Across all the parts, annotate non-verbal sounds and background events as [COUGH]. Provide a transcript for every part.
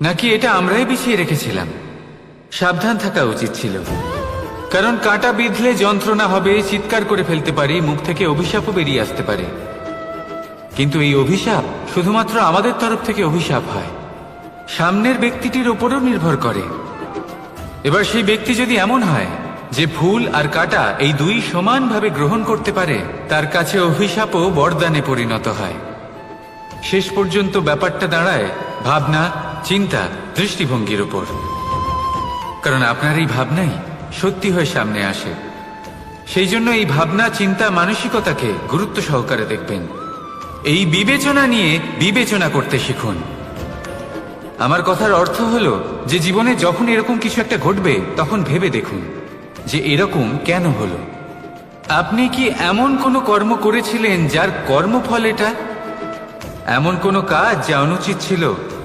নাকি এটা আমরাই বিছিয়ে রেখেছিলাম? সাবধান থাকা উচিত ছিল। কারণ কাঁটা বিঁধলে যন্ত্রণা হবে, চিৎকার করে ফেলতে পারি, মুখ থেকে অভিশাপও বেরিয়ে আসতে পারে। কিন্তু এই অভিশাপ শুধুমাত্র আমাদের তরফ থেকে অভিশাপ হয়। সামনের ব্যক্তিটির ওপরও নির্ভর করে। এবার সেই ব্যক্তি যদি এমন হয় যে ফুল আর কাটা এই দুই সমানভাবে গ্রহণ করতে পারে, তার কাছে অভিশাপও বরদানে পরিণত হয়। শেষ পর্যন্ত ব্যাপারটা দাঁড়ায় ভাবনা চিন্তা দৃষ্টিভঙ্গির উপর। কারণ আপনার এই ভাবনাই সত্যি হয়ে সামনে আসে। সেই জন্য এই ভাবনা, চিন্তা, মানসিকতাকে গুরুত্ব সহকারে দেখবেন। এই বিবেচনা নিয়ে বিবেচনা করতে শিখুন। আমার কথার অর্থ হলো যে জীবনে যখন এরকম কিছু একটা ঘটবে, তখন ভেবে দেখুন যে এরকম কেন হলো। আপনি কি এমন কোনো কর্ম করেছিলেন যার কর্মফল এটা? এমন কোনো কাজ যা অনুচিত ছিল?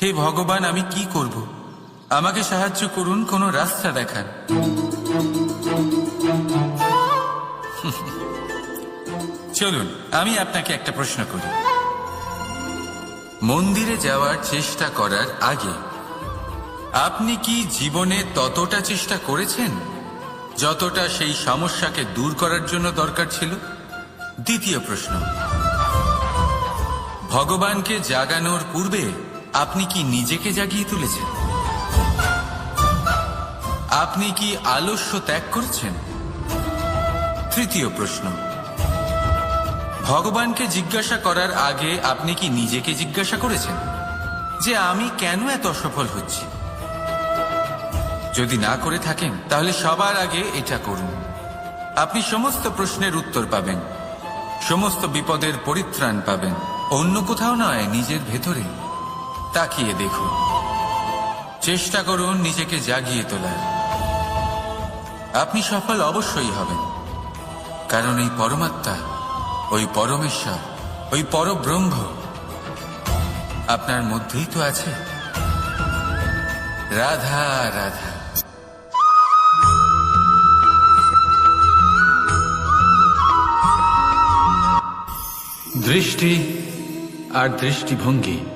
হে ভগবান, আমি কি করব? আমাকে সাহায্য করুন, কোনো রাস্তা দেখান চলুন, আমি আপনাকে একটা প্রশ্ন করি। মন্দিরে যাওয়ার চেষ্টা করার আগে, আপনি কি জীবনে ততটা চেষ্টা করেছেন? যতটা সেই সমস্যাকে দূর করার জন্য দরকার ছিল? দ্বিতীয় প্রশ্ন, ভগবানকে জাগানোর পূর্বে আপনি কি নিজেকে জাগিয়ে তুলেছেন? আপনি কি আলস্য ত্যাগ করেছেন? তৃতীয় প্রশ্ন। ভগবানকে জিজ্ঞাসা করার আগে আপনি কি নিজেকে জিজ্ঞাসা করেছেন? যে আমি কেন এত অসফল হচ্ছি? যদি না করে থাকেন, তাহলে সবার আগে এটা করুন। আপনি সমস্ত প্রশ্নের উত্তর পাবেন। সমস্ত বিপদের পরিত্রাণ পাবেন। অন্য কোথাও নয়, নিজের ভেতরে তাকিয়ে দেখুন চেষ্টা করুন নিজেকে জাগিয়ে তোলার। আপনি সফল অবশ্যই হবেন। কারণ এই পরমাত্মা, ওই পরমেশ্বর, ওই পরব্রহ্ম আপনার মধ্যেই তো আছে। রাধা রাধা। দৃষ্টি আর দৃষ্টিভঙ্গি।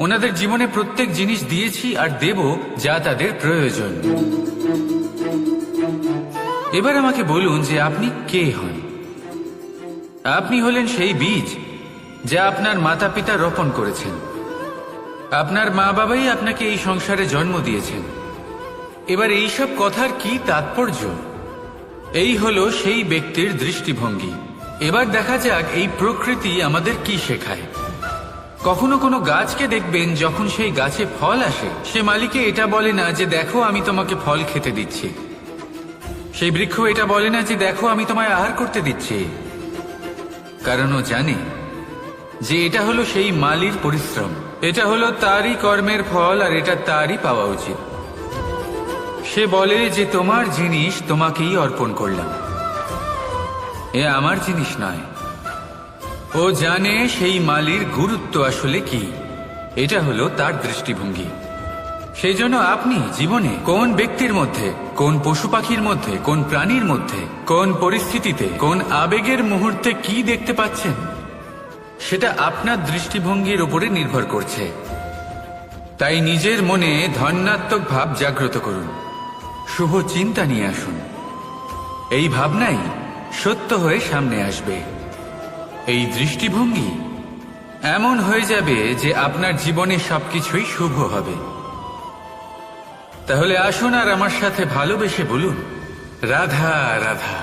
ওনাদের জীবনে প্রত্যেক জিনিস দিয়েছি আর দেব যা তাদের প্রয়োজন। এবার আমাকে বলুন যে আপনি কে হন? আপনি হলেন সেই বীজ যা আপনার মাতা পিতা রোপণ করেছেন। আপনার মা বাবাই আপনাকে এই সংসারে জন্ম দিয়েছেন। এবার এইসব কথার কি তাৎপর্য? এই হলো সেই ব্যক্তির দৃষ্টিভঙ্গি। এবার দেখা যাক এই প্রকৃতি আমাদের কি শেখায়। কখনো কোনো গাছকে দেখবেন যখন সেই গাছে ফল আসে। সে মালিকে এটা বলে না যে, দেখো, আমি তোমাকে ফল খেতে দিচ্ছি। সেই বৃক্ষ এটা বলে না যে, দেখো, আমি তোমায় আহার করতে দিচ্ছি। কারণ ও জানে যে এটা হলো সেই মালির পরিশ্রম। এটা হলো তারই কর্মের ফল আর এটা তারই পাওয়া উচিত। সে বলে যে, তোমার জিনিস তোমাকেই অর্পণ করলাম। এ আমার জিনিস নয়। ও জানে সেই মালির গুরুত্ব আসলে কি। এটা হলো তার দৃষ্টিভঙ্গি। সেই জন্য আপনি জীবনে কোন ব্যক্তির মধ্যে, কোন পশু পাখির মধ্যে, কোন প্রাণীর মধ্যে, কোন পরিস্থিতিতে, কোন আবেগের মুহূর্তে কি দেখতে পাচ্ছেন? সেটা আপনার দৃষ্টিভঙ্গির উপরে নির্ভর করছে। তাই নিজের মনে ধন্যাত্মক ভাব জাগ্রত করুন। শুভ চিন্তা নিয়ে আসুন। এই ভাবনাই সত্য হয়ে সামনে আসবে। এই দৃষ্টিভঙ্গি এমন হয়ে যাবে যে আপনার জীবনে সবকিছুই শুভ হবে। তাহলে আসুন আর আমার সাথে ভালোবেসে বলুন, রাধা রাধা।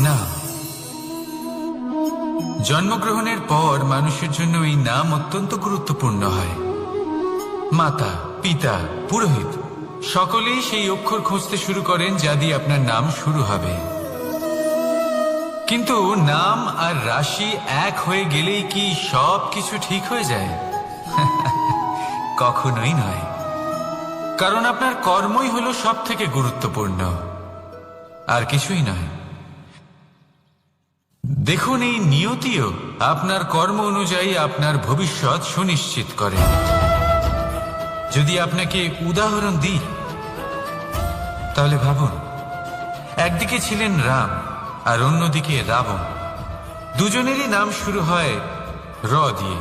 না, জন্মগ্রহণের পর মানুষের জন্য এই নাম অত্যন্ত গুরুত্বপূর্ণ হয়। মাতা, পিতা, পুরোহিত। সকলেই সেই অক্ষর খুঁজতে শুরু করেন যা দিয়ে আপনার নাম শুরু হবে। কিন্তু নাম আর রাশি এক হয়ে গেলেই কি সব কিছু ঠিক হয়ে যায়? [LAUGHS] কখনোই নয়। কারণ আপনার কর্মই হলো সব থেকে গুরুত্বপূর্ণ। আর কিছুই নয়। দেখুন এই নিয়তিও আপনার কর্ম অনুযায়ী আপনার ভবিষ্যৎ সুনিশ্চিত করে। যদি আপনাকে উদাহরণ দিই, তাহলে ভাবুন, একদিকে ছিলেন রাম আর অন্যদিকে রাবণ। দুজনেরই নাম শুরু হয় র দিয়ে।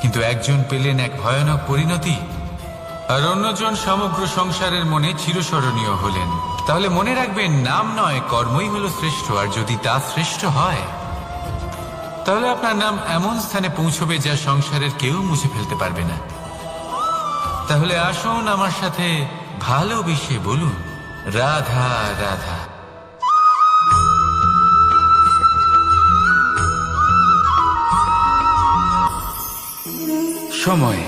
কিন্তু একজন পেলেন এক ভয়ানক পরিণতি আর অন্যজন সমগ্র সংসারের মনে চিরস্মরণীয় হলেন। তাহলে মনে রাখবেন, নাম নয়, কর্মই হলো শ্রেষ্ঠ, আর যদি তা শ্রেষ্ঠ হয়, তাহলে আপনার নাম এমন স্থানে পৌঁছবে যা সংসারের কেউ মুছে ফেলতে পারবে না। তাহলে আসুন আমার সাথে ভালোবেসে বলুন। রাধা রাধা। সময়।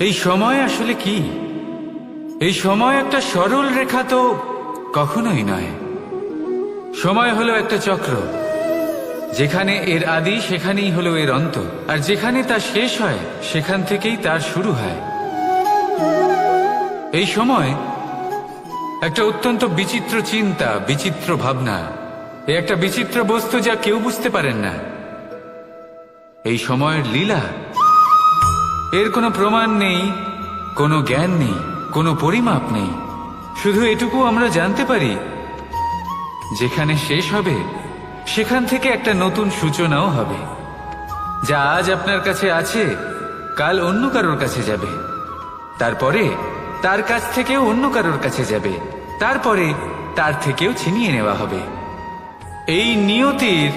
এই সময় আসলে কি? এই সময় একটা সরল রেখা তো কখনোই নয়। সময় হলো একটা চক্র। যেখানে এর আদি, সেখানেই হলো এর অন্ত। আর যেখানে তা শেষ হয়, সেখান থেকেই তার শুরু হয়। এই সময় একটা অত্যন্ত বিচিত্র চিন্তা, বিচিত্র ভাবনা, এ একটা বিচিত্র বস্তু যা কেউ বুঝতে পারেন না। এই সময়ের লীলা, এর কোনো প্রমাণ নেই, কোনো জ্ঞান নেই, কোনো পরিমাপ নেই। শুধু এটুকু আমরা জানতে পারি, যেখানে শেষ হবে সেখান থেকে একটা নতুন সূচনাও হবে, যা আজ আপনার কাছে আছে, কাল অন্য কারোর কাছে যাবে। তারপরে তার কাছ থেকেও অন্য কারোর কাছে যাবে, তারপরে তার থেকেও ছিনিয়ে নেওয়া হবে। এই নিয়তির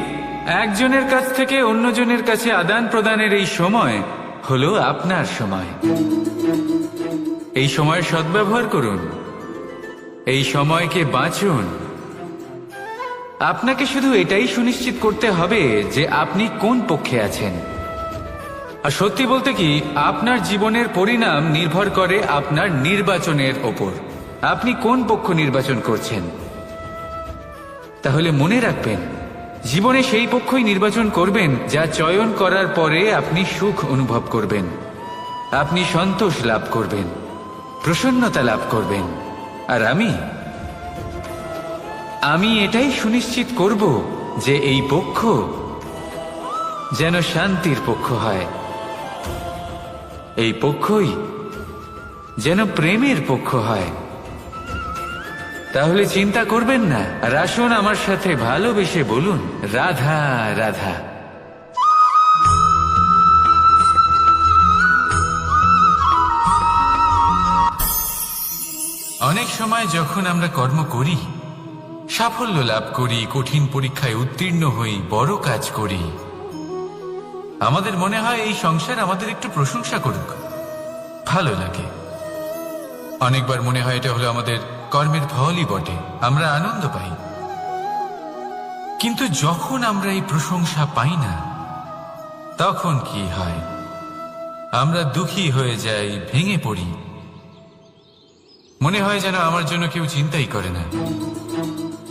একজনের কাছ থেকে অন্যজনের কাছে আদান প্রদানের এই সময় হলো আপনার সময়। এই সময়ের সদ্ব্যবহার করুন। এই সময়কে বাঁচুন। আপনাকে শুধু এটাই সুনিশ্চিত করতে হবে যে আপনি কোন পক্ষে আছেন। আর সত্যি বলতে কি, আপনার জীবনের পরিণাম নির্ভর করে আপনার নির্বাচনের ওপর। আপনি কোন পক্ষ নির্বাচন করছেন? তাহলে মনে রাখবেন, জীবনে সেই পক্ষই নির্বাচন করবেন যা চয়ন করার পরে আপনি সুখ অনুভব করবেন। আপনি সন্তোষ লাভ করবেন, প্রসন্নতা লাভ করবেন। আর আমি আমি এটাই সুনিশ্চিত করব যে এই পক্ষ যেন শান্তির পক্ষ হয়। এই পক্ষই যেন প্রেমের পক্ষ হয়। তাহলে চিন্তা করবেন না। আর আসুন আমার সাথে ভালোবেসে বলুন, রাধা রাধা। অনেক সময় যখন আমরা কর্ম করি সাফল্য লাভ করি, কঠিন পরীক্ষায় উত্তীর্ণ হই, বড় কাজ করি। আমাদের মনে হয় এই সংসার আমাদের একটু প্রশংসা করুক। ভালো লাগে। অনেকবার মনে হয় এটা হলো আমাদের কর্মের ফলই বটে, আমরা আনন্দ পাই। কিন্তু যখন আমরা এই প্রশংসা পাই না, তখন কি হয়? আমরা দুঃখী হয়ে যাই, ভেঙে পড়ি। মনে হয় যেন আমার জন্য কেউ চিন্তাই করে না।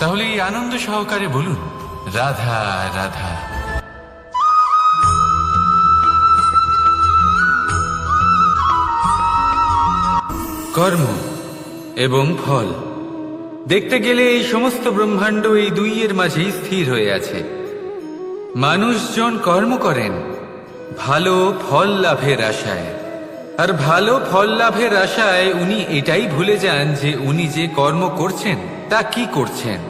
তাহলে এই আনন্দ সহকারে বলুন। রাধা রাধা। কর্ম এবং ফল। দেখতে গেলে এই সমস্ত ব্রহ্মাণ্ড এই দুইয়ের মাঝেই স্থির হয়ে আছে। মানুষজন কর্ম করেন ভালো ফল লাভের আশায়। আর ভালো ফল লাভের আশায় উনি এটাই ভুলে যান যে উনি যে কর্ম করছেন, তা কি করছেন?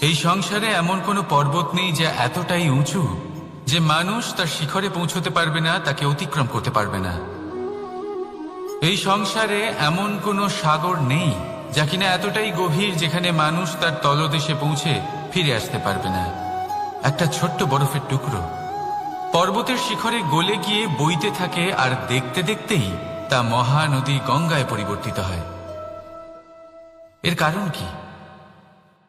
এই সংসারে এমন কোনো পর্বত নেই যা এতটাই উঁচু যে মানুষ তার শিখরে পৌঁছতে পারবে না, তাকে অতিক্রম করতে পারবে না। এই সংসারে এমন কোনো সাগর নেই যা কিনা এতটাই গভীর যেখানে মানুষ তার তলদেশে পৌঁছে ফিরে আসতে পারবে না। একটা ছোট্ট বরফের টুকরো। পর্বতের শিখরে গলে গিয়ে বইতে থাকে আর দেখতে দেখতেই তা মহানদী গঙ্গায় পরিবর্তিত হয়। এর কারণ কি?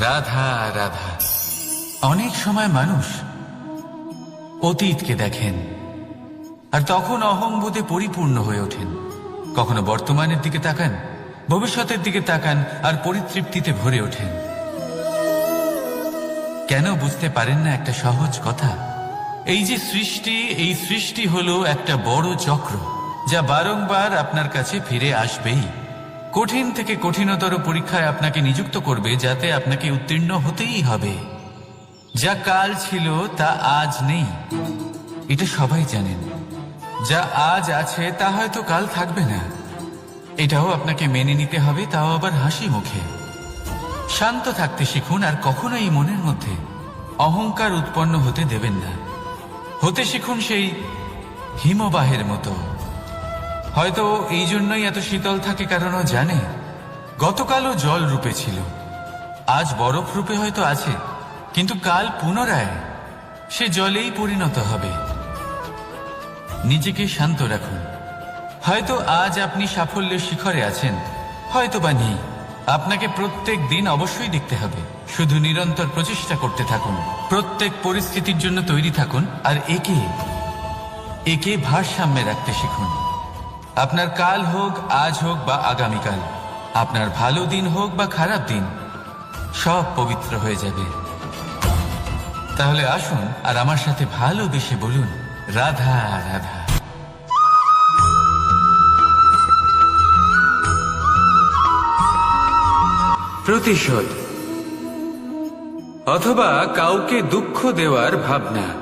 রাধা রাধা। অনেক সময় মানুষ অতীতকে দেখেন আর তখন অহংবোধে পরিপূর্ণ হয়ে ওঠেন। কখনো বর্তমানের দিকে তাকান, ভবিষ্যতের দিকে তাকান আর পরিতৃপ্তিতে ভরে ওঠেন। কেন বুঝতে পারেন না একটা সহজ কথা? এই যে সৃষ্টি, এই সৃষ্টি হলো একটা বড় চক্র, যা বারংবার আপনার কাছে ফিরে আসবেই। কঠিন থেকে কঠিনতর পরীক্ষায় আপনাকে নিযুক্ত করবে যাতে আপনাকে উত্তীর্ণ হতেই হবে। যা কাল ছিল, তা আজ নেই। এটা সবাই জানেন। যা আজ আছে, তা হয়তো কাল থাকবে না। এটাও আপনাকে মেনে নিতে হবে, তাও আবার হাসি মুখে। শান্ত থাকতে শিখুন, আর কখনো এই মনের মধ্যে অহংকার উৎপন্ন হতে দেবেন না। হতে শিখুন সেই হিমবাহের মতো। হয়তো এই জন্যই এত শীতল থাকে কারণ ও জানে। গতকালও জল রূপে ছিল। আজ বরফ রূপে হয়তো আছে, কিন্তু কাল পুনরায় সে জলেই পরিণত হবে। নিজেকে শান্ত রাখুন। হয়তো আজ আপনি সাফল্যের শিখরে আছেন হয়তো বা নেই। আপনাকে প্রত্যেক দিন অবশ্যই দেখতে হবে। শুধু নিরন্তর প্রচেষ্টা করতে থাকুন। প্রত্যেক পরিস্থিতির জন্য তৈরি থাকুন, আর একে একে ভারসাম্যে রাখতে শিখুন। আপনার কাল হোক, আজ হোক বা আগামীকাল, আপনার ভালো দিন হোক বা খারাপ দিন, সব পবিত্র হয়ে যাবে। তাহলে আসুন আর আমার সাথে ভালোবেসে বলুন, রাধা রাধা। প্রতিশোধ। অথবা কাউকে দুঃখ দেওয়ার ভাবনা।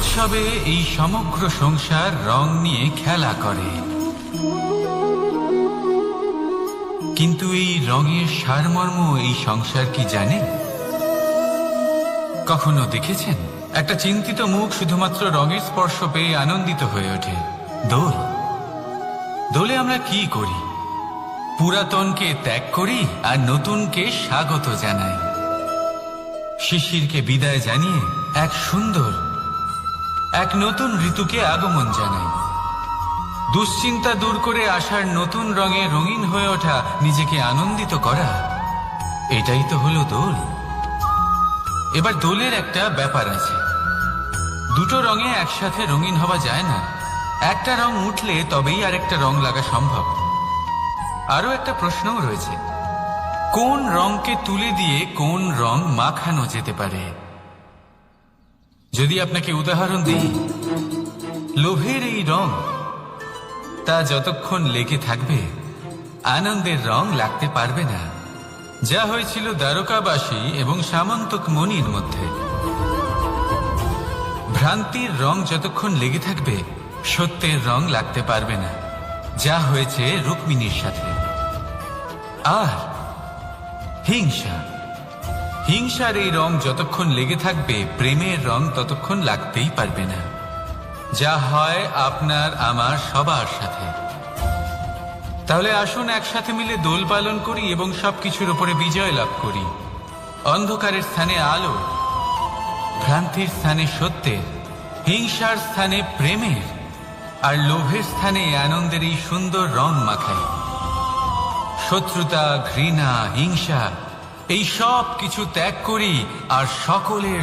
উৎসবে এই সমগ্র সংসার রং নিয়ে খেলা করে। কিন্তু এই রঙের সারমর্ম এই সংসার কি জানে? কখনো দেখেছেন? একটা চিন্তিত মুখ শুধুমাত্র রঙের স্পর্শ পেয়ে আনন্দিত হয়ে ওঠে। দোল। দোলে আমরা কি করি? পুরাতনকে ত্যাগ করি আর নতুনকে স্বাগত জানাই। শিশিরকে বিদায় জানিয়ে এক সুন্দর এক নতুন ঋতুকে আগমন জানাই দুশ্চিন্তা দূর করে আসার নতুন রঙে রঙিন হয়ে ওঠা নিজেকে আনন্দিত করা, এটাই তো হলো দোল। এবার দোলের একটা ব্যাপার আছে। দুটো রঙে একসাথে রঙিন হওয়া যায় না। একটা রং উঠলে তবেই আরেকটা রং লাগা সম্ভব। আরও একটা প্রশ্নও রয়েছে। কোন রংকে তুলে দিয়ে কোন রং মাখানো যেতে পারে? যদি আপনাকে উদাহরণ দিই, লোভের এই রং, তা যতক্ষণ লেগে থাকবে, আনন্দের রং লাগতে পারবে না। যা হয়েছিল দ্বারকাবাসী এবং সামন্তক মনির মধ্যে। ভ্রান্তির রং যতক্ষণ লেগে থাকবে, সত্যের রং লাগতে পারবে না। যা হয়েছে রুক্মিণীর সাথে। আর হিংসা। হিংসার এই রং যতক্ষণ লেগে থাকবে, প্রেমের রং ততক্ষণ লাগতেই পারবে না। যা হয় আপনার, আমার, সবার সাথে। তাহলে আসুন একসাথে মিলে দোল পালন করি এবং সবকিছুর উপরে বিজয় লাভ করি। অন্ধকারের স্থানে আলো, ভ্রান্তির স্থানে সত্যের, হিংসার স্থানে প্রেমের, আর লোভের স্থানে আনন্দের এই সুন্দর রং মাখাই। শত্রুতা, ঘৃণা, হিংসা এই সব কিছু ত্যাগ করি আর সকলের